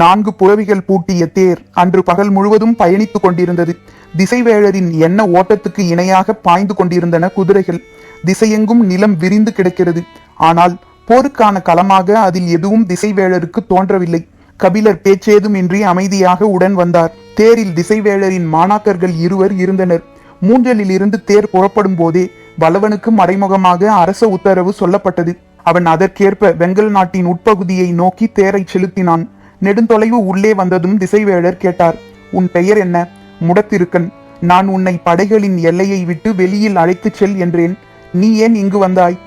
நான்கு புறவிகள் பூட்டிய தேர் அன்று பகல் முழுவதும் பயணித்துக் கொண்டிருந்தது. திசைவேழரின் எண்ண ஓட்டத்துக்கு இணையாக பாய்ந்து கொண்டிருந்தன குதிரைகள். திசையெங்கும் நிலம் விரிந்து கிடக்கிறது. ஆனால் போருக்கான களமாக அதில் எதுவும் திசைவேழருக்கு தோன்றவில்லை. கபிலர் பேச்சேதுமின்றி அமைதியாக உடன் வந்தார். தேரில் திசைவேழரின் மாணாக்கர்கள் இருவர் இருந்தனர். மூன்றலில் இருந்து தேர் புறப்படும் போதே வல்லவனுக்கு மறைமுகமாக அரச உத்தரவு சொல்லப்பட்டது. அவன் அதற்கேற்ப வெங்கல் நாட்டின் உட்பகுதியை நோக்கி தேரை செலுத்தினான். நெடுந்தொலைவு உள்ளே வந்ததும் திசைவேழர் கேட்டார் உன் பெயர் என்ன? முடத்திருக்கன். நான் உன்னை படைகளின் எல்லையை விட்டு வெளியில் அழைத்துச் செல் என்றேன். நீ ஏன் இங்கு வந்தாய்?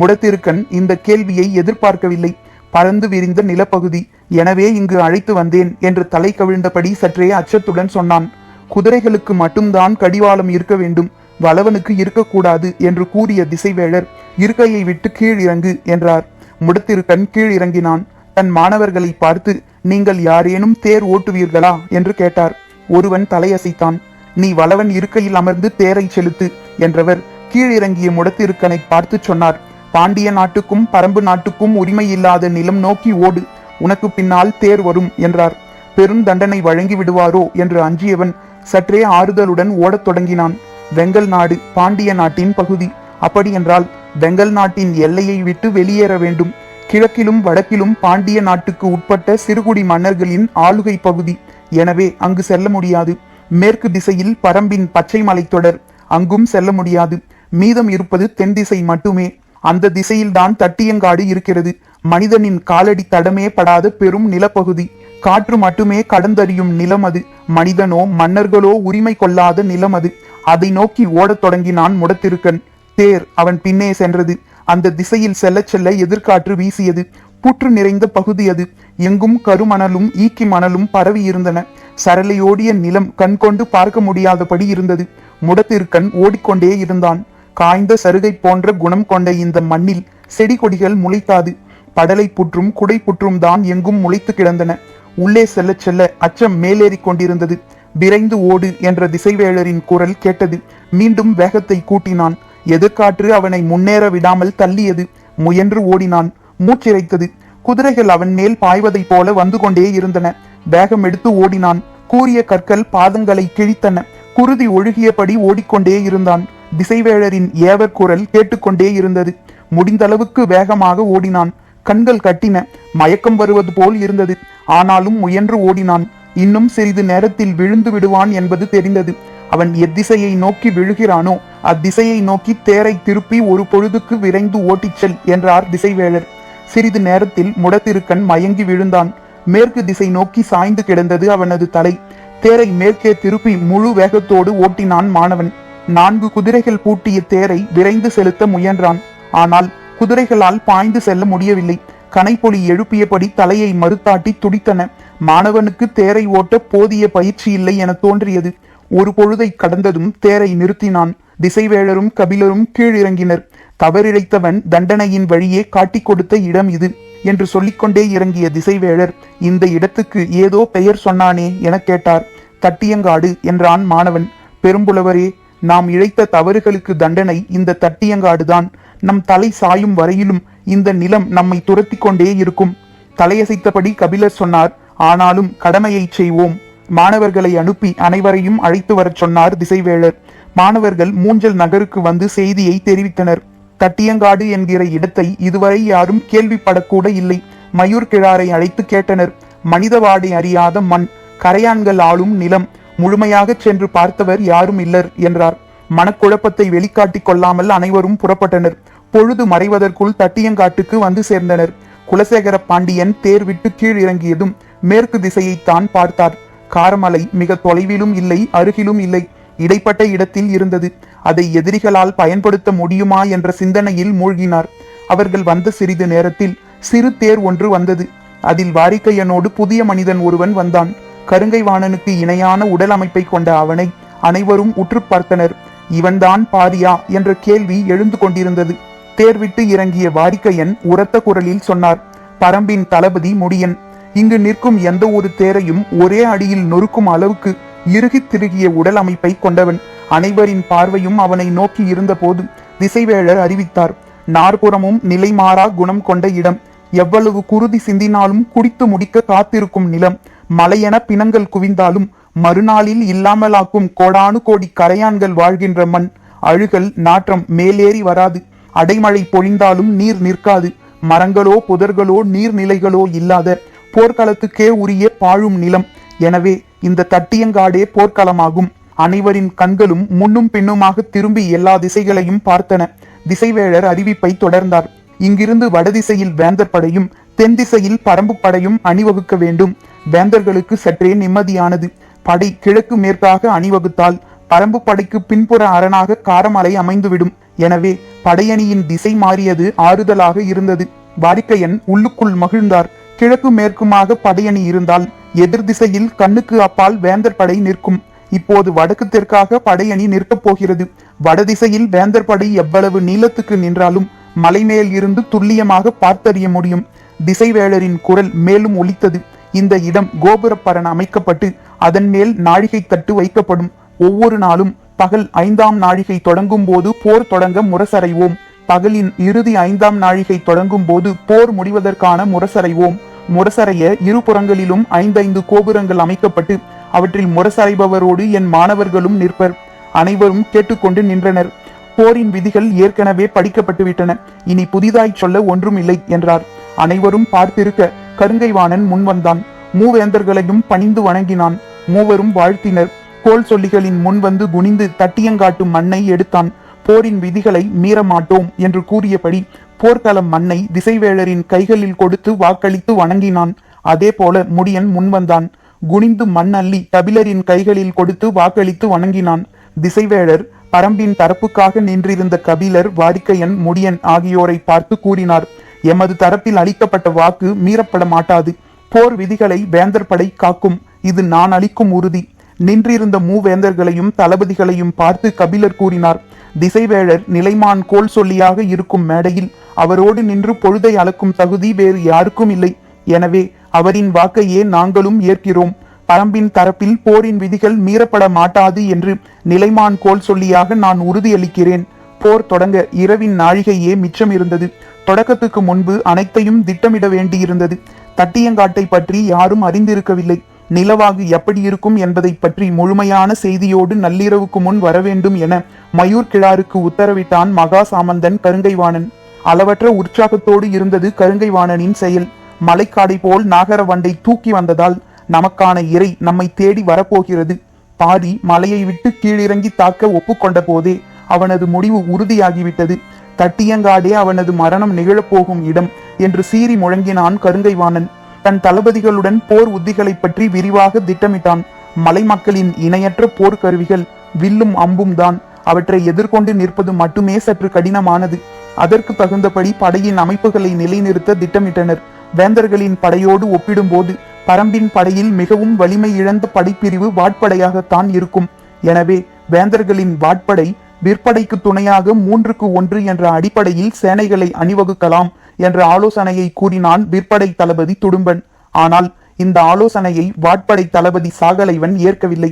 முடத்திருக்கன் இந்த கேள்வியை எதிர்பார்க்கவில்லை. பறந்து விரிந்த நிலப்பகுதி. எனவே இங்கு அழைத்து வந்தேன் என்று தலை கவிழ்ந்தபடி சற்றே அச்சத்துடன் சொன்னான். குதிரைகளுக்கு மட்டும்தான் கடிவாளம் இருக்க வேண்டும். வளவனுக்கு இருக்கக்கூடாது என்று கூறிய திசைவேழர் இருக்கையை விட்டு கீழ் இறங்கு என்றார். முடத்திருக்கன் கீழ் இறங்கினான் தன் மாணவர்களை பார்த்து நீங்கள் யாரேனும் தேர் ஓட்டுவீர்களா? என்று கேட்டார். ஒருவன் தலையசைத்தான். நீ வளவன் இருக்கையில் அமர்ந்து தேரை செலுத்து என்றவர் கீழிறங்கிய முடத்திருக்கனை பார்த்து சொன்னார். பாண்டிய நாட்டுக்கும் பரம்பு நாட்டுக்கும் உரிமை இல்லாத நிலம் நோக்கி ஓடு. உனக்கு பின்னால் தேர் வரும் என்றார். பெரும் தண்டனை வழங்கி விடுவாரோ என்று அஞ்சியவன் சற்றே ஆறுதலுடன் ஓடத் தொடங்கினான். வெங்கல் நாடு பாண்டிய நாட்டின் பகுதி. அப்படியென்றால் வெங்கல் நாட்டின் எல்லையை விட்டு வெளியேற வேண்டும். கிழக்கிலும் வடக்கிலும் பாண்டிய நாட்டுக்கு உட்பட்ட சிறுகுடி மன்னர்களின் ஆளுகை பகுதி. எனவே அங்கு செல்ல முடியாது. மேற்கு திசையில் பரம்பின் பச்சை மலைத்தொடர் அங்கும் செல்ல முடியாது. மீதம் இருப்பது தென் திசை மட்டுமே. அந்த திசையில்தான் தட்டியங்காடு இருக்கிறது. மனிதனின் காலடி தடமே படாத பெரும் நிலப்பகுதி. காற்று மட்டுமே கடந்தறியும் நிலம் அது. மனிதனோ மன்னர்களோ உரிமை கொள்ளாத நிலம் அது. அதை நோக்கி ஓடத் தொடங்கினான் முடத்திருக்கன். தேர் அவன் பின்னே சென்றது. அந்த திசையில் செல்லச் செல்ல எதிர்காற்று வீசியது. புற்று நிறைந்த பகுதி அது. எங்கும் கருமணலும் ஈக்கி மணலும் பரவி இருந்தன. சரளையோடிய நிலம் கண்கொண்டு பார்க்க முடியாதபடி இருந்தது. முடத்திற்கண் ஓடிக்கொண்டே இருந்தான். காய்ந்த சருகை போன்ற குணம் கொண்ட இந்த மண்ணில் செடி கொடிகள் முளைக்காது படலை புற்றும் குடை புற்றும் தான் எங்கும் முளைத்து கிடந்தன. உள்ளே செல்லச் செல்ல அச்சம் மேலேறிக் கொண்டிருந்தது. விரைந்து ஓடு என்ற திசைவேளரின் குரல் கேட்டது. மீண்டும் வேகத்தை கூட்டினான். எதிர்காற்று அவனை முன்னேற விடாமல் தள்ளியது. முயன்று ஓடினான். மூச்சிறைத்தது குதிரைகள் அவன் மேல் பாய்வதைப் போல வந்து கொண்டே இருந்தன. வேகம் எடுத்து ஓடினான். கூறிய கற்கள் பாதங்களை கிழித்தன. குருதி ஒழுகியபடி ஓடிக்கொண்டே இருந்தான். திசைவேழரின் ஏவர் குரல் கேட்டுக்கொண்டே இருந்தது. முடிந்தளவுக்கு வேகமாக ஓடினான். கண்கள் கட்டின. மயக்கம் வருவது போல் இருந்தது. ஆனாலும் முயன்று ஓடினான். இன்னும் சிறிது நேரத்தில் விழுந்து விடுவான் என்பது தெரிந்தது. அவன் எத்திசையை நோக்கி விழுகிறானோ அத்திசையை நோக்கி தேரை திருப்பி ஒரு பொழுதுக்கு விரைந்து ஓட்டிச் செல் என்றார் திசைவேளர் சிறிது நேரத்தில் முடத்திருக்கன் மயங்கி விழுந்தான். மேற்கு திசை நோக்கி சாய்ந்து கிடந்தது அவனது தலை. தேரை மேற்கே திருப்பி முழு வேகத்தோடு ஓட்டினான் மாணவன். நான்கு குதிரைகள் பூட்டிய தேரை விரைந்து செலுத்த முயன்றான். ஆனால் குதிரைகளால் பாய்ந்து செல்ல முடியவில்லை. கனைப்பொலி எழுப்பியபடி தலையை மறுத்தாட்டி துடித்தன. மாணவனுக்கு தேரை ஓட்ட போதிய பயிற்சி இல்லை என தோன்றியது. ஒரு பொழுதை கடந்ததும் தேரை நிறுத்தினான். திசைவேழரும் கபிலரும் கீழிறங்கினர். தவறிழைத்தவன் தண்டனையின் வழியே காட்டிக் கொடுத்த இடம் இது என்று சொல்லிக்கொண்டே இறங்கிய திசைவேழர் இந்த இடத்துக்கு ஏதோ பெயர் சொன்னானே எனக் கேட்டார். தட்டியங்காடு என்றான் மாணவன். பெரும்புலவரே நாம் இழைத்த தவறுகளுக்கு தண்டனை இந்த தட்டியங்காடுதான். நம் தலை சாயும் வரையிலும் இந்த நிலம் நம்மை துரத்தி கொண்டே இருக்கும். தலையசைத்தபடி கபிலர் சொன்னார் ஆனாலும் கடமையைச் செய்வோம். மாணவர்களை அனுப்பி அனைவரையும் அழைத்து வரச் சொன்னார் திசைவேளர் மாணவர்கள் மூஞ்சல் நகருக்கு வந்து செய்தியை தெரிவித்தனர். தட்டியங்காடு என்கிற இடத்தை இதுவரை யாரும் கேள்விப்படக்கூட இல்லை. மயூர் கிழாரை அழைத்து கேட்டனர். மனிதவாடை அறியாத மண் கரையான்கள் ஆளும் நிலம் முழுமையாக சென்று பார்த்தவர் யாரும் இல்லர் என்றார். மனக்குழப்பத்தை வெளிக்காட்டிக் கொள்ளாமல் அனைவரும் புறப்பட்டனர். பொழுது மறைவதற்குள் தட்டியங்காட்டுக்கு வந்து சேர்ந்தனர். குலசேகர பாண்டியன் தேர் விட்டு கீழ் இறங்கியதும் மேற்கு திசையைத்தான் பார்த்தார். காரமலை மிக தொலைவிலும் இல்லை அருகிலும் இல்லை. இடைப்பட்ட இடத்தில் இருந்தது. அதை எதிரிகளால் பயன்படுத்த முடியுமா என்ற சிந்தனையில் மூழ்கினார். அவர்கள் வந்த சிறிது நேரத்தில் சிறு தேர் ஒன்று வந்தது. அதில் வாரிக்கையனோடு புதிய மனிதன் ஒருவன் வந்தான். கருங்கை வாணனுக்கு இணையான உடல் அமைப்பை கொண்ட அவனை அனைவரும் உற்று பார்த்தனர். இவன்தான் பாரியா? என்ற கேள்வி எழுந்து கொண்டிருந்தது. தேர்விட்டு இறங்கிய வாரிக்கையன் உரத்த குரலில் சொன்னார் பரம்பின் தளபதி முடியன். இங்கு நிற்கும் எந்த ஒரு தேரையும் ஒரே அடியில் நொறுக்கும் அளவுக்கு இறுகித் திருகிய உடல் அமைப்பை கொண்டவன். அனைவரின் பார்வையும் அவனை நோக்கி இருந்தபோது திசைவேழர் அறிவித்தார் நாற்புறமும் நிலைமாறா குணம் கொண்ட இடம். எவ்வளவு குருதி சிந்தினாலும் குடித்து முடிக்க காத்திருக்கும் நிலம். மலையென பிணங்கள் குவிந்தாலும் மறுநாளில் இல்லாமலாக்கும் கோடானு கோடி கரையான்கள் வாழ்கின்ற மண். அழுகல் நாற்றம் மேலேறி வராது. அடைமழை பொழிந்தாலும் நீர் நிற்காது. மரங்களோ புதர்களோ நீர்நிலைகளோ இல்லாத போர்க்களத்துக்கே உரிய பாழும் நிலம். எனவே இந்த தட்டியங்காடே போர்க்களமாகும். அனைவரின் கண்களும் முன்னும் பின்னுமாக திரும்பி எல்லா திசைகளையும் பார்த்தன. திசைவேழர் அறிவிப்பை தொடர்ந்தார். இங்கிருந்து வடதிசையில் வேந்தர் படையும் தென் திசையில் பரம்பு படையும் அணிவகுக்க வேண்டும். வேந்தர்களுக்கு சற்றே நிம்மதியானது. படை கிழக்கு மேற்காக அணிவகுத்தால் பரம்பு படைக்கு பின்புற அரணாக காரமலை அமைந்துவிடும். எனவே படையணியின் திசை மாறியது ஆறுதலாக இருந்தது. வாடிக்கையன் உள்ளுக்குள் மகிழ்ந்தார். கிழக்கு மேற்குமாக படையணி இருந்தால் எதிர் திசையில் கண்ணுக்கு அப்பால் வேந்தர் படை நிற்கும். இப்போது வடக்கு தெற்காக படையணி நிற்கப் போகிறது. வடதிசையில் வேந்தர் படை எவ்வளவு நீளத்துக்கு நின்றாலும் மலைமேல் இருந்து துல்லியமாக பார்த்தறிய முடியும். திசைவேளரின் குரல் மேலும் ஒலித்தது. இந்த இடம் கோபுரப்பரன் அமைக்கப்பட்டு அதன் மேல் நாழிகை தட்டு வைக்கப்படும். ஒவ்வொரு நாளும் பகல் ஐந்தாம் நாழிகை தொடங்கும் போது போர் தொடங்க முரசறைவோம் பகலின் இறுதி ஐந்தாம் நாழிகை தொடங்கும் போது போர் முடிவதற்கான முரசறைவோம். முரசறைய இருபுறங்களிலும் ஐந்தைந்து கோபுரங்கள் அமைக்கப்பட்டு அவற்றில் முரசறைபவரோடு என் மாணவர்களும் நிற்பர். அனைவரும் கேட்டுக்கொண்டு நின்றனர். போரின் விதிகள் ஏற்கனவே படிக்கப்பட்டு விட்டன இனி புதிதாய் சொல்ல ஒன்றும் இல்லை என்றார். அனைவரும் பார்த்திருக்க கருங்கைவாணன் முன்வந்தான். மூவேந்தர்களையும் பணிந்து வணங்கினான். மூவரும் வாழ்த்தினர். கோல் சொல்லிகளின் முன் வந்து குனிந்து தட்டியங்காட்டும் மண்ணை எடுத்தான். போரின் விதிகளை மீறமாட்டோம் என்று கூறியபடி போர்க்களம் மண்ணை திசைவேளரின் கைகளில் கொடுத்து வாக்களித்து வணங்கினான். அதே போல முடியன் முன்வந்தான். குனிந்து மண் அள்ளி கபிலரின் கைகளில் கொடுத்து வாக்களித்து வணங்கினான். திசைவேளர் பரம்பின் தரப்புக்காக நின்றிருந்த கபிலர் வாரிக்கையன் முடியன் ஆகியோரை பார்த்து கூறினார் எமது தரப்பில் அளிக்கப்பட்ட வாக்கு மீறப்பட மாட்டாது போர் விதிகளை வேந்தர் படை காக்கும். இது நான் அளிக்கும் உறுதி. நின்றிருந்த மூவேந்தர்களையும் தளபதிகளையும் பார்த்து கபிலர் கூறினார் திசைவேழர் நிலைமான் கோல் சொல்லியாக இருக்கும் மேடையில் அவரோடு நின்று பொழுதை அளக்கும் தகுதி வேறு யாருக்கும் இல்லை. எனவே அவரின் வாக்கையே நாங்களும் ஏற்கிறோம். பரம்பின் தரப்பில் போரின் விதிகள் மீறப்பட மாட்டாது என்று நிலைமான் கோல் சொல்லியாக நான் உறுதியளிக்கிறேன். போர் தொடங்க இரவின் நாழிகையே மிச்சம் இருந்தது. தொடக்கத்துக்கு முன்பு அனைத்தையும் திட்டமிட வேண்டியிருந்தது. தட்டியங்காட்டை பற்றி யாரும் அறிந்திருக்கவில்லை. நிலவாகு எப்படி இருக்கும் என்பதை பற்றி முழுமையான செய்தியோடு நள்ளிரவுக்கு முன் வரவேண்டும் என மயூர் கிழாருக்கு உத்தரவிட்டான் மகா சாமந்தன் கருங்கைவாணன். அளவற்ற உற்சாகத்தோடு இருந்தது கருங்கைவாணனின் செயல். மலைக்காடை போல் நாகர வண்டை தூக்கி வந்ததால் நமக்கான இறை நம்மை தேடி வரப்போகிறது. பாரி மலையை விட்டு கீழிறங்கி தாக்க ஒப்புக்கொண்ட போதே அவனது முடிவு உறுதியாகிவிட்டது. தட்டியங்காடே அவனது மரணம் நிகழப்போகும் இடம் என்று சீறி முழங்கினான் கருங்கைவாணன். தன் தளபதிகளுடன் போர் உத்திகளை பற்றி விரிவாக திட்டமிட்டான். மலை மக்களின் இணையற்ற போர் கருவிகள் வில்லும் அம்பும் தான். அவற்றை எதிர்கொண்டு நிற்பது மட்டுமே சற்று கடினமானது. அதற்கு தகுந்தபடி படையின் அமைப்புகளை நிலைநிறுத்த திட்டமிட்டனர். வேந்தர்களின் படையோடு ஒப்பிடும்போது பரம்பின் படையில் மிகவும் வலிமை இழந்த படைப்பிரிவு வாட்படையாகத்தான் இருக்கும். எனவே வேந்தர்களின் வாட்படை விற்படைக்கு துணையாக மூன்றுக்கு ஒன்று என்ற அடிப்படையில் சேனைகளை அணிவகுக்கலாம் என்ற ஆலோசனையை கூறினான் விற்படை தளபதி துடும்பன். ஆனால் இந்த ஆலோசனையை வாட்படை தளபதி சாகலைவன் ஏற்கவில்லை.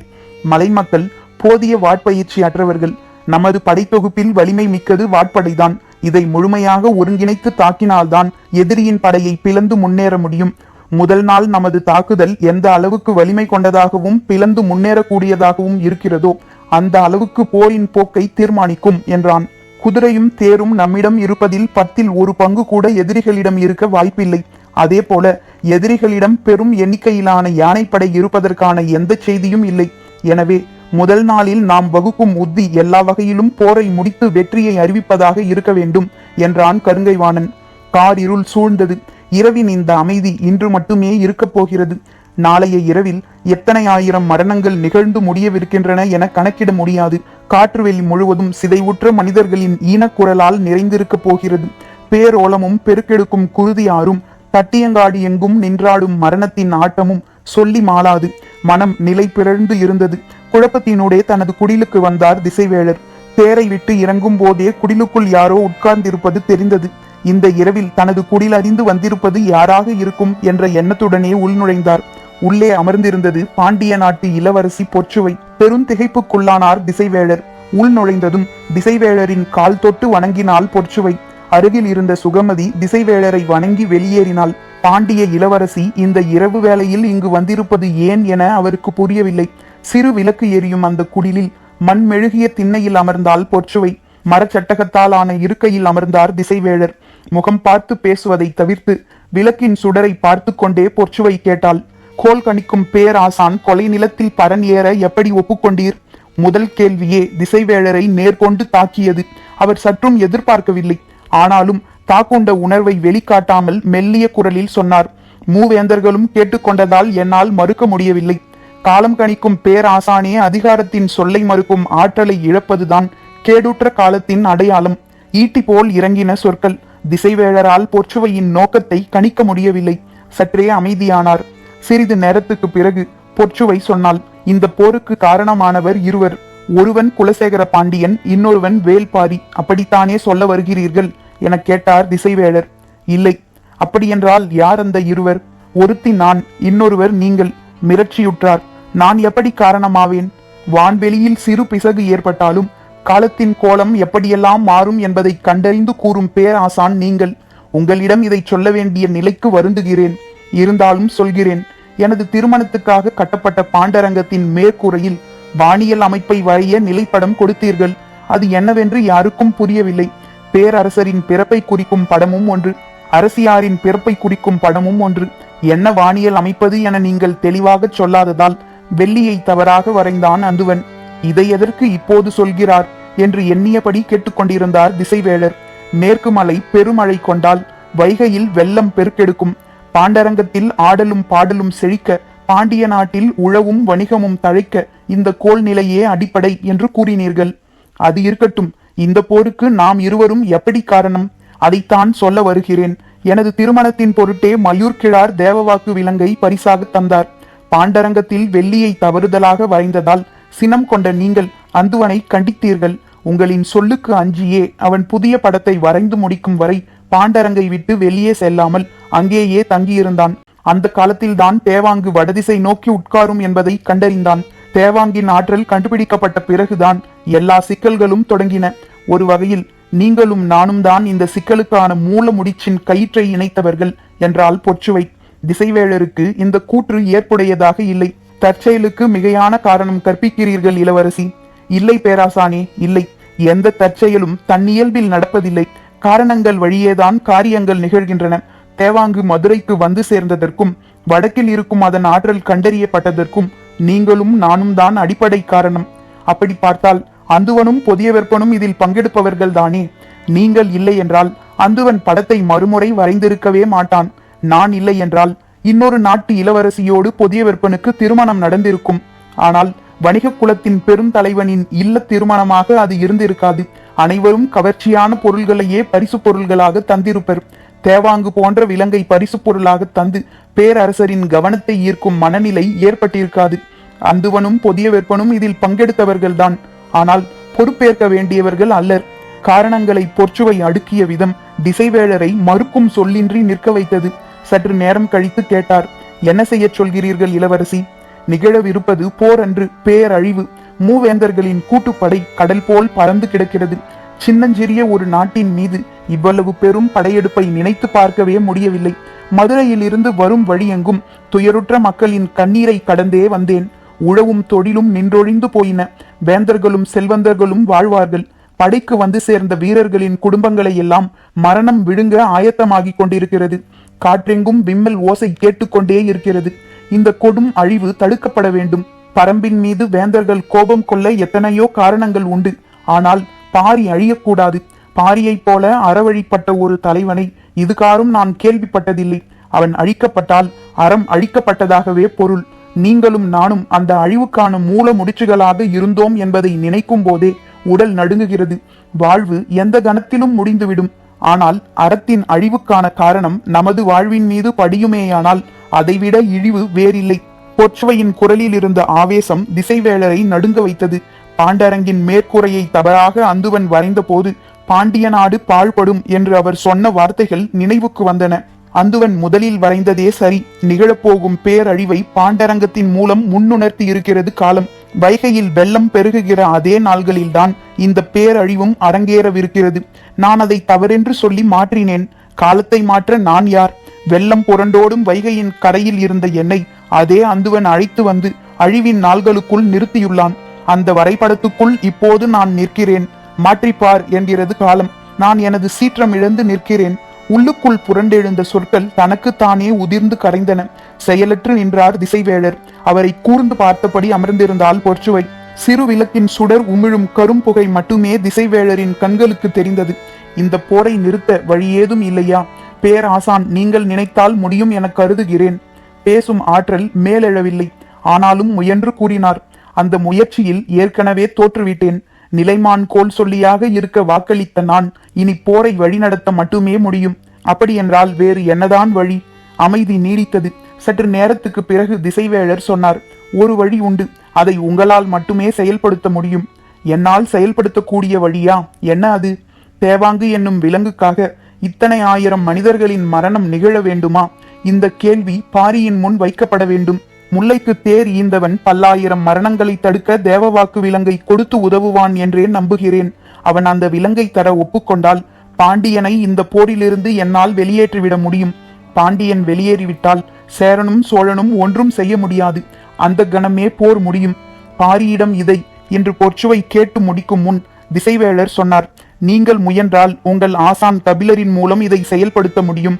மலைமக்கள் போதிய வாட்பயிற்சி அற்றவர்கள். நமது படைத்தொகுப்பில் வலிமை மிக்கது வாட்படைதான். இதை முழுமையாக ஒருங்கிணைத்து தாக்கினால்தான் எதிரியின் படையை பிளந்து முன்னேற முடியும். முதல் நாள் நமது தாக்குதல் எந்த அளவுக்கு வலிமை கொண்டதாகவும் பிளந்து முன்னேறக்கூடியதாகவும் இருக்கிறதோ அந்த அளவுக்கு போரின் போக்கை தீர்மானிக்கும் என்றான். குதிரையும் தேரும் நம்மிடம் இருப்பதில் பத்தில் ஒரு பங்கு கூட எதிரிகளிடம் இருக்க வாய்ப்பில்லை. அதே போல எதிரிகளிடம் பெரும் எண்ணிக்கையிலான யானைப்படை இருப்பதற்கான எந்த செய்தியும் இல்லை. எனவே முதல் நாளில் நாம் வகுக்கும் உத்தி எல்லா வகையிலும் போரை முடித்து வெற்றியை அறிவிப்பதாக இருக்க வேண்டும் என்றான் கருங்கைவாணன். கார் இருள் சூழ்ந்தது. இரவின் இந்த அமைதி இன்று மட்டுமே இருக்கப் போகிறது. நாளைய இரவில் எத்தனை ஆயிரம் மரணங்கள் நிகழ்ந்து முடியவிருக்கின்றன என கணக்கிட முடியாது. காற்றுவெளி முழுவதும் சிதைவுற்ற மனிதர்களின் ஈனக்குரலால் நிறைந்திருக்கப் போகிறது. பேரோலமும் பெருக்கெடுக்கும் குருதியாரும் தட்டியங்காடி எங்கும் நின்றாடும் மரணத்தின் ஆட்டமும் சொல்லி மாளாது. மனம் நிலை பிறழ்ந்து இருந்தது. குழப்பத்தினூடே தனது குடிலுக்கு வந்தார் திசைவேளர் தேரை விட்டு இறங்கும் போதே குடிலுக்குள் யாரோ உட்கார்ந்திருப்பது தெரிந்தது. இந்த இரவில் தனது குடில் அறிந்து வந்திருப்பது யாராக இருக்கும் என்ற எண்ணத்துடனே உள்நுழைந்தார். உள்ளே அமர்ந்திருந்தது பாண்டிய நாட்டு இளவரசி பொற்சுவை. பெருந்திகைப்புக்குள்ளானார் திசைவேழர். உள் நுழைந்ததும் திசைவேழரின் கால் தொட்டு வணங்கினாள் பொற்சுவை. அருகில் இருந்த சுகமதி திசைவேழரை வணங்கி வெளியேறினாள். பாண்டிய இளவரசி இந்த இரவு வேளையில் இங்கு வந்திருப்பது ஏன் என அவருக்கு புரியவில்லை. சிறு விளக்கு எரியும் அந்த குடிலில் மண் மெழுகிய திண்ணையில் அமர்ந்தால் பொற்றுவை மரச்சட்டகத்தால் ஆன இருக்கையில் அமர்ந்தார் திசைவேழர். முகம் பார்த்து பேசுவதை தவிர்த்து விளக்கின் சுடரை பார்த்து கொண்டே பொற்றுவை கேட்டாள். கோல் கணிக்கும் பேராசான் கொலை நிலத்தில் பரன் ஏற எப்படி ஒப்புக்கொண்டீர்? முதல் கேள்வியே திசைவேழரை நேர்கொண்டு தாக்கியது. அவர் சற்றும் எதிர்பார்க்கவில்லை. ஆனாலும் தாக்குண்ட உணர்வை வெளிக்காட்டாமல் மெல்லிய குரலில் சொன்னார் மூவேந்தர்களும் கேட்டுக்கொண்டதால் என்னால் மறுக்க முடியவில்லை. காலம் கணிக்கும் பேராசானே அதிகாரத்தின் சொல்லை மறுக்கும் ஆற்றலை இழப்பதுதான் கேடுற்ற காலத்தின் அடையாளம். ஈட்டி போல் இறங்கின சொற்கள் திசைவேழரால் பொற்றுவையின் நோக்கத்தை கணிக்க முடியவில்லை. சற்றே அமைதியானார். சிறிது நேரத்துக்கு பிறகு பொற்றுவை சொன்னால் இந்த போருக்கு காரணமானவர் இருவர். ஒருவன் குலசேகர பாண்டியன் இன்னொருவன் வேல்பாரி. அப்படித்தானே சொல்ல வருகிறீர்கள்? என கேட்டார் திசைவேளர் இல்லை அப்படியென்றால் யார் அந்த இருவர்? ஒருத்தி நான் இன்னொருவர் நீங்கள். மிரட்சியுற்றார். நான் எப்படி காரணமாவேன்? வான்வெளியில் சிறு பிசகு ஏற்பட்டாலும் காலத்தின் கோலம் எப்படியெல்லாம் மாறும் என்பதை கண்டறிந்து கூறும் பேராசான் நீங்கள். உங்களிடம் இதை சொல்ல வேண்டிய நிலைக்கு வருந்துகிறேன். இருந்தாலும் சொல்கிறேன். எனது திருமணத்துக்காக கட்டப்பட்ட பாண்டரங்கத்தின் மேற்கூரையில் வானியல் அமைப்பை வரைய நிலைப்படம் கொடுத்தீர்கள். அது என்னவென்று யாருக்கும் புரியவில்லை. பேரரசரின் பிறப்பை குறிக்கும் படமும் ஒன்று அரசியாரின் பிறப்பை குறிக்கும் படமும் ஒன்று. என்ன வானியல் அமைப்பது என நீங்கள் தெளிவாகச் சொல்லாததால் வெள்ளியை தவறாக வரைந்தான் அந்துவன். இதை எதற்கு இப்போது சொல்கிறார் என்று எண்ணியபடி கேட்டுக்கொண்டிருந்தார் திசைவேளர் மேற்கு மலை பெருமழை கொண்டால் வைகையில் வெள்ளம் பெருக்கெடுக்கும். பாண்டரங்கத்தில் ஆடலும் பாடலும் செழிக்க பாண்டிய நாட்டில் உழவும் வணிகமும் தழைக்க இந்த கோல் நிலையே அடிப்படை என்று கூறினீர்கள். அது இருக்கட்டும். இந்த போருக்கு நாம் இருவரும் எப்படி காரணம்? அதைத்தான் சொல்ல வருகிறேன். எனது திருமணத்தின் பொருட்டே மயூர்கிழார் தேவவாக்கு விலங்கை பரிசாக தந்தார். பாண்டரங்கத்தில் வெள்ளியை தவறுதலாக வரைந்ததால் சினம் கொண்ட நீங்கள் அந்துவனை கண்டித்தீர்கள். உங்களின் சொல்லுக்கு அஞ்சியே. அவன் புதிய படத்தை வரைந்து முடிக்கும் வரை பாண்டரங்கை விட்டு வெளியே செல்லாமல் அங்கேயே தங்கியிருந்தான். அந்த காலத்தில்தான் தேவாங்கு வடதிசை நோக்கி உட்காரும் என்பதை கண்டறிந்தான். தேவாங்கின் ஆற்றல் கண்டுபிடிக்கப்பட்ட பிறகுதான் எல்லா சிக்கல்களும் தொடங்கின. ஒரு வகையில் நீங்களும் நானும் தான் இந்த சிக்கலுக்கான மூல முடிச்சின் கயிற்றை இணைத்தவர்கள் என்றால் பொற்றுவை. திசைவேளருக்கு இந்த கூற்று ஏற்புடையதாக இல்லை. தற்செயலுக்கு மிகையான காரணம் கற்பிக்கிறீர்கள் இளவரசி. இல்லை பேராசானே இல்லை. எந்த தற்செயலும் தன்னியல்பில் நடப்பதில்லை. காரணங்கள் வழியேதான் காரியங்கள் நிகழ்கின்றன. தேவாங்கு மதுரைக்கு வந்து சேர்ந்ததற்கும் வடக்கில் இருக்கும் அதன் ஆற்றல் கண்டறியப்பட்டதற்கும் நீங்களும் நானும் தான் அடிப்படை காரணம். அப்படி பார்த்தால் அந்துவனும் புதிய வெப்பனும் இதில் பங்கெடுப்பவர்கள் தானே நீங்கள் இல்லை என்றால் அந்துவன் படத்தை மறுமுறை வரைந்திருக்கவே மாட்டான். நான் இல்லை என்றால் இன்னொரு நாட்டு இளவரசியோடு புதிய வெப்பனுக்கு திருமணம் நடந்திருக்கும். ஆனால் வணிக குலத்தின் பெரும் தலைவனின் இல்ல திருமணமாக அது இருந்திருக்காது. அனைவரும் கவர்ச்சியான பொருள்களையே பரிசு பொருள்களாக தந்திருப்பர். தேவாங்கு போன்ற விலங்கை பரிசு பொருளாக தந்து பேரரசரின் கவனத்தை ஈர்க்கும் மனநிலை ஏற்பட்டிருக்காது. அந்துவனும் புதிய வெப்பனும் இதில் பங்கெடுத்தவர்கள்தான். ஆனால் பொறுப்பேற்க வேண்டியவர்கள் அல்லர். காரணங்களை பொற்றுவை அடுக்கிய விதம் திசைவேளரை மறுக்கும் சொல்லின்றி நிற்க வைத்தது. சற்று நேரம் கழித்து கேட்டார் என்ன செய்யச் சொல்கிறீர்கள் இளவரசி? நிகழவிருப்பது போர் அன்று பேரழிவு. மூவேந்தர்களின் கூட்டுப்படை கடல் போல் பறந்து கிடக்கிறது. சின்னஞ்சிறிய ஒரு நாட்டின் மீது இவ்வளவு பெரும் படையெடுப்பை நினைத்து பார்க்கவே முடியவில்லை. மதுரையில் இருந்து வரும் வழியெங்கும் துயருற்ற மக்களின் கண்ணீரை கடந்தே வந்தேன். உழவும் தொழிலும் நின்றொழிந்து போயின. வேந்தர்களும் செல்வந்தர்களும் வாழ்வார்கள். படைக்கு வந்து சேர்ந்த வீரர்களின் குடும்பங்களை எல்லாம் மரணம் விழுங்க ஆயத்தமாகிக் கொண்டிருக்கிறது. காற்றெங்கும் விம்மல் ஓசை கேட்டுக்கொண்டே இருக்கிறது. இந்த கொடும் அழிவு தடுக்கப்பட வேண்டும். பரம்பின் மீது வேந்தர்கள் கோபம் கொள்ள எத்தனையோ காரணங்கள் உண்டு. ஆனால் பாரி அழியக்கூடாது. பாரியைப் போல அறவழிப்பட்ட ஒரு தலைவனை இதுகாரும் நான் கேள்விப்பட்டதில்லை. அவன் அழிக்கப்பட்டால் அறம் அழிக்கப்பட்டதாகவே பொருள். நீங்களும் நானும் அந்த அழிவுக்கான மூல முடிச்சுகளாக இருந்தோம் என்பதை நினைக்கும் போதே உடல் நடுங்குகிறது. வாழ்வு எந்த கணத்திலும் முடிந்துவிடும். ஆனால் அறத்தின் அழிவுக்கான காரணம் நமது வாழ்வின் மீது படியுமேயானால் அதைவிட இழிவு வேறில்லை. பொற்சுவையின் குரலில் இருந்த ஆவேசம் திசைவேளரை நடுங்க வைத்தது. பாண்டரங்கின் மேற்கூரையை தவறாக அந்துவன் வரைந்தபோது பாண்டிய நாடு பாழ்படும் என்று அவர் சொன்ன வார்த்தைகள் நினைவுக்கு வந்தன. அந்துவன் முதலில் வரைந்ததே சரி. நிகழப்போகும் பேரழிவை பாண்டரங்கத்தின் மூலம் முன்னுணர்த்தி இருக்கிறது காலம். வைகையில் வெள்ளம் பெருகுகிற அதே நாள்களில்தான் இந்த பேரழிவும் அரங்கேறவிருக்கிறது. நான் அதை தவறென்று சொல்லி மாற்றினேன். காலத்தை மாற்ற நான் யார்? வெள்ளம் புரண்டோடும் வைகையின் கரையில் இருந்த என்னை அதே அந்துவன் அழைத்து வந்து அழிவின் நாள்களுக்குள் நிறுத்தியுள்ளான். அந்த வரைபடத்துக்குள் இப்போது நான் நிற்கிறேன். மாற்றிப்பார் என்கிறது காலம். நான் எனது சீற்றம் இழந்து நிற்கிறேன். உள்ளுக்குள் புரண்டெழுந்த சொற்கள் தனக்குத்தானே உதிர்ந்து கரைந்தன. செயலற்று நின்றார் திசைவேழர் அவரை கூர்ந்து பார்த்தபடி அமர்ந்திருந்தால் பொற்சுவை சிறு விளக்கின் சுடர் உமிழும் கரும்புகை மட்டுமே திசைவேழரின் கண்களுக்கு தெரிந்தது. இந்த போரை நிறுத்த வழியேதும் இல்லையா? பேராசான் நீங்கள் நினைத்தால் முடியும் என கருதுகிறேன். பேசும் ஆற்றல் மேலெழவில்லை. ஆனாலும் முயன்று கூறினார். அந்த முயற்சியில் ஏற்கனவே தோற்றுவிட்டேன். நிலைமான் கோல் சொல்லியாக இருக்க வாக்களித்த நான் இனி போரை வழிநடத்த மட்டுமே முடியும். அப்படியென்றால் வேறு என்னதான் வழி? அமைதி நீடித்தது. சற்று நேரத்துக்கு பிறகு திசைவேழர் சொன்னார் ஒரு வழி உண்டு. அதை உங்களால் மட்டுமே செயல்படுத்த முடியும். என்னால் செயல்படுத்தக்கூடிய வழியா? என்ன அது? தேவாங்கு என்னும் விலங்குக்காக இத்தனை ஆயிரம் மனிதர்களின் மரணம் நிகழ வேண்டுமா? இந்த கேள்வி பாரியின் முன் வைக்கப்பட வேண்டும். முல்லைக்கு தேர் ஈந்தவன் பல்லாயிரம் மரணங்களை தடுக்க தேவவாக்கு விலங்கை கொடுத்து உதவுவான் என்றே நம்புகிறேன். அவன் அந்த விலங்கை தர ஒப்புக்கொண்டால் பாண்டியனை இந்த போரிலிருந்து என்னால் வெளியேற்றிவிட முடியும். பாண்டியன் வெளியேறிவிட்டால் சேரனும் சோழனும் ஒன்றும் செய்ய முடியாது. அந்த கணமே போர் முடியும். பாரியிடம் இதை என்று பொற்சுவை கேட்டு முடிக்கும் முன் திசைவேளர் சொன்னார் நீங்கள் முயன்றால் உங்கள் ஆசான் கபிலரின் மூலம் இதை செயல்படுத்த முடியும்.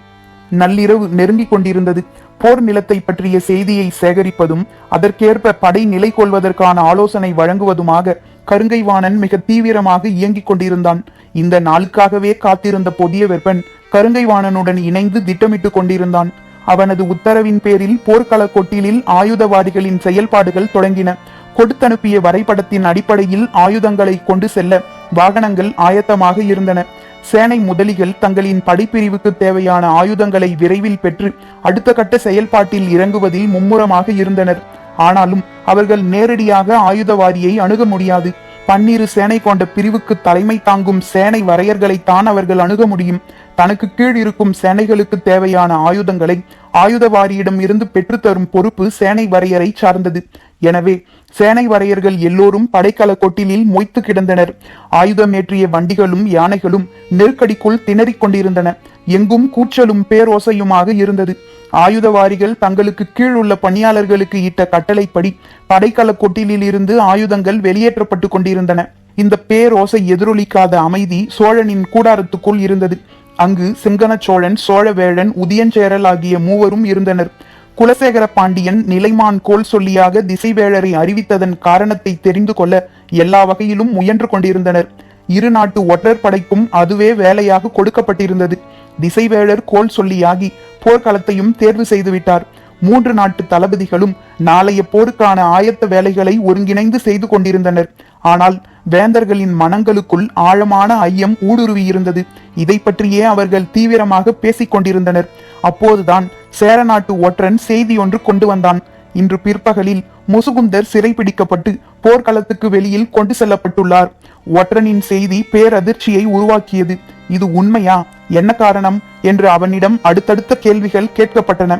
நள்ளிரவு நெருங்கிக் கொண்டிருந்தது. போர் நிலத்தை பற்றிய செய்தியை சேகரிப்பதும் அதற்கேற்ப படை நிலை கொள்வதற்கான ஆலோசனை வழங்குவதுமாக கருங்கைவாணன் மிக தீவிரமாக இயங்கிக் கொண்டிருந்தான். இந்த நாளுக்காகவே காத்திருந்த புதிய வெப்பன் கருங்கைவாணனுடன் இணைந்து திட்டமிட்டுக் கொண்டிருந்தான். அவனது உத்தரவின் பேரில் போர்க்கள கொட்டிலில் ஆயுதவாதிகளின் செயல்பாடுகள் தொடங்கின. கொடுத்தனுப்பிய வரைபடத்தின் அடிப்படையில் ஆயுதங்களை கொண்டு செல்ல வாகனங்கள் ஆயத்தமாக இருந்தன. சேனை முதலிகள் தங்களின் படைப்பிரிவுக்கு தேவையான ஆயுதங்களை விரைவில் பெற்று அடுத்த கட்ட செயல்பாட்டில் இறங்குவதில் மும்முரமாக இருந்தனர். ஆனாலும் அவர்கள் நேரடியாக ஆயுதவாரியை அணுக முடியாது. பன்னிரு சேனை கொண்ட பிரிவுக்கு தலைமை தாங்கும் சேனை வரையர்களைத்தான் அவர்கள் அணுக முடியும். தனக்கு கீழ் இருக்கும் சேனைகளுக்கு தேவையான ஆயுதங்களை ஆயுதவாரியிடம் இருந்து பெற்றுத்தரும் பொறுப்பு சேனை வரையரை சார்ந்தது. எனவே சேனை வரையர்கள் எல்லோரும் படைக்கல கொட்டிலில் மொய்த்து கிடந்தனர். ஆயுதம் ஏற்றிய வண்டிகளும் யானைகளும் நெருக்கடிக்குள் திணறிக் கொண்டிருந்தன. எங்கும் கூச்சலும் பேரோசையுமாக இருந்தது. ஆயுதவாரிகள் தங்களுக்கு கீழ் உள்ள பணியாளர்களுக்கு இட்ட கட்டளைப்படி படைக்கல கொட்டிலில் இருந்து ஆயுதங்கள் வெளியேற்றப்பட்டு கொண்டிருந்தன. இந்த பேரோசை எதிரொலிக்காத அமைதி சோழனின் கூடாரத்துக்குள் இருந்தது. அங்கு சிங்கன சோழன் சோழவேழன் உதியஞ்சேரல் ஆகிய மூவரும் இருந்தனர். குலசேகர பாண்டியன் நிலைமான் கோல் சொல்லியாக திசைவேழரை அறிவித்ததன் காரணத்தை தெரிந்து கொள்ள எல்லா வகையிலும் முயன்று கொண்டிருந்தனர். இரு நாட்டு ஒற்றர் படைக்கும் அதுவே வேலையாக கொடுக்கப்பட்டிருந்தது. திசைவேழர் கோல் சொல்லியாகி போர்க்களத்தையும் தேர்வு செய்துவிட்டார் மூன்று நாட்டு தளபதிகளும் நாளைய போருக்கான ஆயத்த வேலைகளை ஒருங்கிணைந்து செய்து கொண்டிருந்தனர். ஆனால் வேந்தர்களின் மனங்களுக்குள் ஆழமான ஐயம் ஊடுருவியிருந்தது. இதை பற்றியே அவர்கள் தீவிரமாக பேசிக் கொண்டிருந்தனர் அப்போதுதான் சேரநாட்டு ஒற்றன் செய்தி ஒன்று கொண்டு வந்தான். இன்று பிற்பகலில் முசுகுந்தர் சிறைபிடிக்கப்பட்டு போர்க்களத்துக்கு வெளியில் கொண்டு செல்லப்பட்டுள்ளார். ஒற்றனின் செய்தி பேரதிர்ச்சியை உருவாக்கியது. இது உண்மையா? என்ன காரணம்? என்று அவனிடம் அடுத்தடுத்த கேள்விகள் கேட்கப்பட்டன.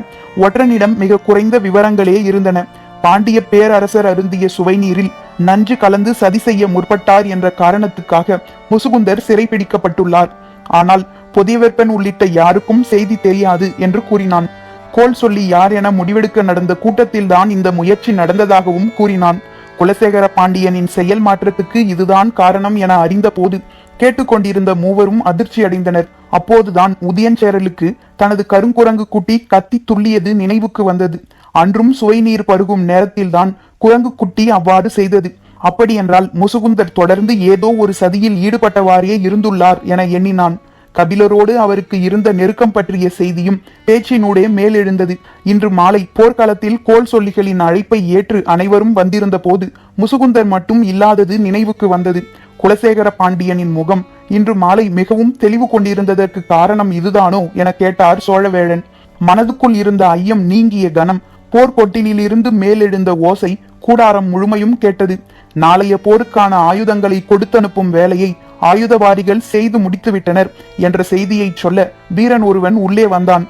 ஒற்றனிடம் மிக குறைந்த விவரங்களே இருந்தன. பாண்டிய பேரரசர் அருந்திய சுவைநீரில் நன்று கலந்து சதி செய்ய முற்பட்டார் என்ற காரணத்துக்காக முசுகுந்தர் சிறைபிடிக்கப்பட்டுள்ளார் ஆனால் பொதியவெப்பன் உள்ளிட்ட யாருக்கும் செய்தி தெரியாது என்று கூறினான். கோல் சொல்லி யார் என முடிவெடுக்க நடந்த கூட்டத்தில்தான் இந்த முயற்சி நடந்ததாகவும் கூறினான். குலசேகர பாண்டியனின் செயல் மாற்றத்துக்கு இதுதான் காரணம் என அறிந்தபோது கேட்டுக்கொண்டிருந்த மூவரும் அதிர்ச்சி அடைந்தனர் அப்போதுதான் உதயஞ்சேரலுக்கு தனது கருங்குரங்கு குட்டி கத்தி துள்ளியது நினைவுக்கு வந்தது. அன்றும் சுவை நீர் பருகும் நேரத்தில்தான் குரங்கு குட்டி அவ்வாறு செய்தது. அப்படியென்றால் முசுகுந்தர் தொடர்ந்து ஏதோ ஒரு சதியில் ஈடுபட்டவாறே இருந்துள்ளார் என எண்ணினான். கபிலரோடு அவருக்கு இருந்த நெருக்கம் பற்றிய செய்தியும் பேச்சினூடே மேலெழுந்தது. இன்று மாலை போர்க்களத்தில் கோல் சொல்லிகளின் அழைப்பை ஏற்று அனைவரும் வந்திருந்த போது முசுகுந்தர் மட்டும் இல்லாதது நினைவுக்கு வந்தது. குலசேகர பாண்டியனின் முகம் இன்று மாலை மிகவும் தெளிவு கொண்டிருந்ததற்கு காரணம் இதுதானோ என கேட்டார் சோழவேழன். மனதுக்குள் இருந்த ஐயம் நீங்கிய கணம் போர்க்கொட்டிலிருந்து மேலெழுந்த ஓசை கூடாரம் முழுமையும் கேட்டது. நாளைய போருக்கான ஆயுதங்களை கொடுத்தனுப்பும் வேலையை ஆயுதவாரிகள் செய்து முடித்துவிட்டனர் என்ற செய்தியை சொல்ல வீரன் ஒருவன் உள்ளே வந்தான்.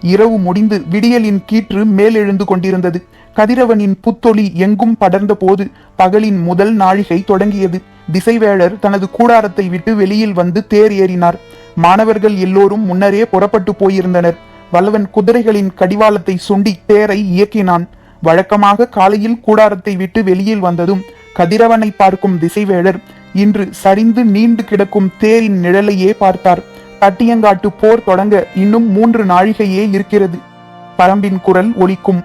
இரவு முடிந்து விடியலின் கீற்று மேலெழுந்து கொண்டிருந்தது. கதிரவனின் புத்தொளி எங்கும் படர்ந்த போது பகலின் முதல் நாழிகை தொடங்கியது. திசைவேழர் தனது கூடாரத்தை விட்டு வெளியில் வந்து தேர் ஏறினார். மாணவர்கள் எல்லோரும் முன்னரே புறப்பட்டு போயிருந்தனர். வல்லவன் குதிரைகளின் கடிவாளத்தை சுண்டி தேரை இயக்கினான். வழக்கமாக காலையில் கூடாரத்தை விட்டு வெளியில் வந்ததும் கதிரவனை பார்க்கும் திசைவேழர் இன்று சரிந்து நீண்டு கிடக்கும் தேரின் நிழலையே பார்த்தார். தட்டியங்காட்டு போர் தொடங்க இன்னும் மூன்று நாழிகையே இருக்கிறது. பரம்பின் குரல் ஒலிக்கும்.